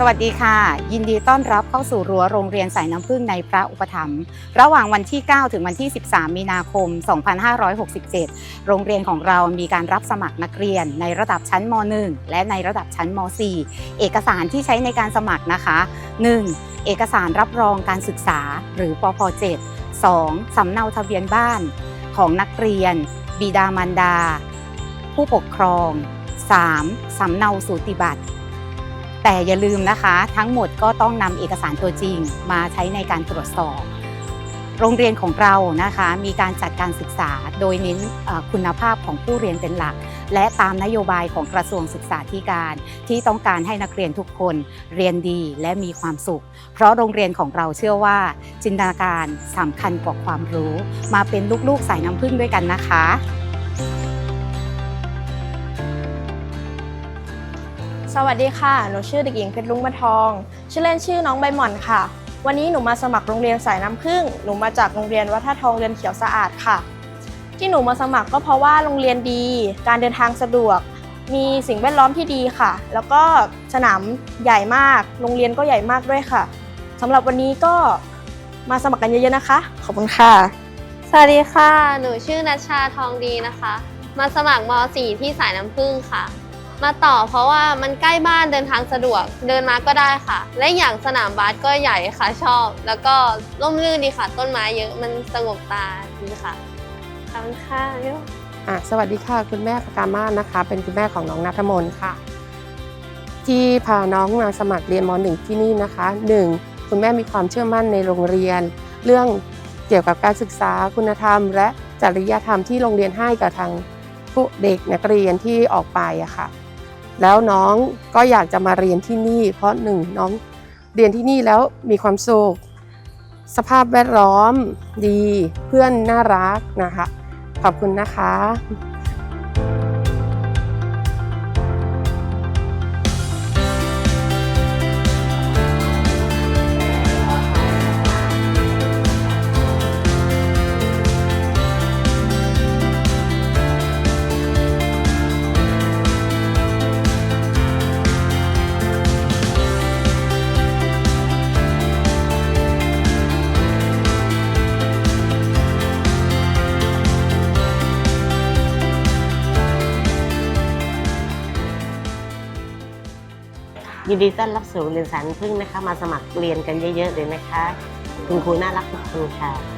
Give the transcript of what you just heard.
สวัสดีค่ะ ยินดีต้อนรับเข้าสู่รั้วโรงเรียนสายน้ำพึ่งในพระอุปถัมภ์ระหว่างวันที่ 9 ถึงวันที่ 13 มีนาคม 2567 โรงเรียนของเรามีการรับสมัครนักเรียนในระดับชั้นม .1 และในระดับชั้นม .4 เอกสารที่ใช้ในการสมัครนะคะ 1. เอกสารรับรองการศึกษาหรือปพ 7 2. สำเนาทะเบียนบ้านของนักเรียน บิดามารดา ผู้ปกครอง 3. สำเนาสูติบัตร แต่อย่าลืมนะคะ ทั้งหมดก็ต้องนำเอกสารตัวจริงมาใช้ในการตรวจสอบ โรงเรียนของเรานะคะ มีการจัดการศึกษาโดยเน้นคุณภาพของผู้เรียนเป็นหลัก และตามนโยบายของกระทรวงศึกษาธิการ ที่ต้องการให้นักเรียนทุกคนเรียนดีและมีความสุข เพราะโรงเรียนของเราเชื่อว่า จินตนาการสำคัญกว่าความรู้ มาเป็นลูกๆสายน้ำพึ่งด้วยกันนะคะ สวัสดีค่ะ หนูชื่อเด็กหญิงเพชรลุงมะทอง ชื่อเล่นชื่อน้องใบหม่อนค่ะ วันนี้หนูมาสมัครโรงเรียนสายน้ำผึ้งหนูมาจากโรงเรียนวัดท่าทองเรียนเขียวสะอาดค่ะ ที่หนูมาสมัครก็เพราะว่าโรงเรียนดี การเดินทางสะดวก มีสิ่งแวดล้อมที่ดีค่ะ แล้วก็สนามใหญ่มาก โรงเรียนก็ใหญ่มากด้วยค่ะสำหรับวันนี้ก็มาสมัครกันเยอะๆนะคะ ขอบคุณค่ะ สวัสดีค่ะ หนูชื่อนัชชาทองดีนะคะ มาสมัครม .4 ที่สายน้ำผึ้งค่ะ มาต่อเพราะว่ามันใกล้บ้านเดินทางสะดวกเดินมาก็ได้ค่ะ และอย่างสนามบาสก็ใหญ่ค่ะชอบ แล้วก็ร่มรื่นดีค่ะ ต้นไม้เยอะมันสงบตาดีค่ะขอบคุณค่ะอะสวัสดีค่ะคุณแม่ปากามานะคะ เป็นคุณแม่ของน้องนัทมนค่ะ ที่พาน้องมาสมัครเรียนม .1 ที่นี่นะคะหนึ่งคุณแม่มีความเชื่อมั่นในโรงเรียน เรื่องเกี่ยวกับการศึกษาคุณธรรม และจริยธรรมที่โรงเรียนให้กับทางผู้เด็กนักเรียนที่ออกไปอะค่ะ แล้วน้องก็อยากจะมาเรียนที่นี่ เพราะหนึ่งน้องเรียนที่นี่แล้วมีความสุขสภาพแวดล้อมดีเพื่อนน่ารักนะคะ ขอบคุณนะคะ ยินดีต้อนรับสู่เรียนสารพึ่งนะคะ มาสมัครเรียนกันเยอะๆเลยนะคะ คุณครูน่ารักทุกคนค่ะ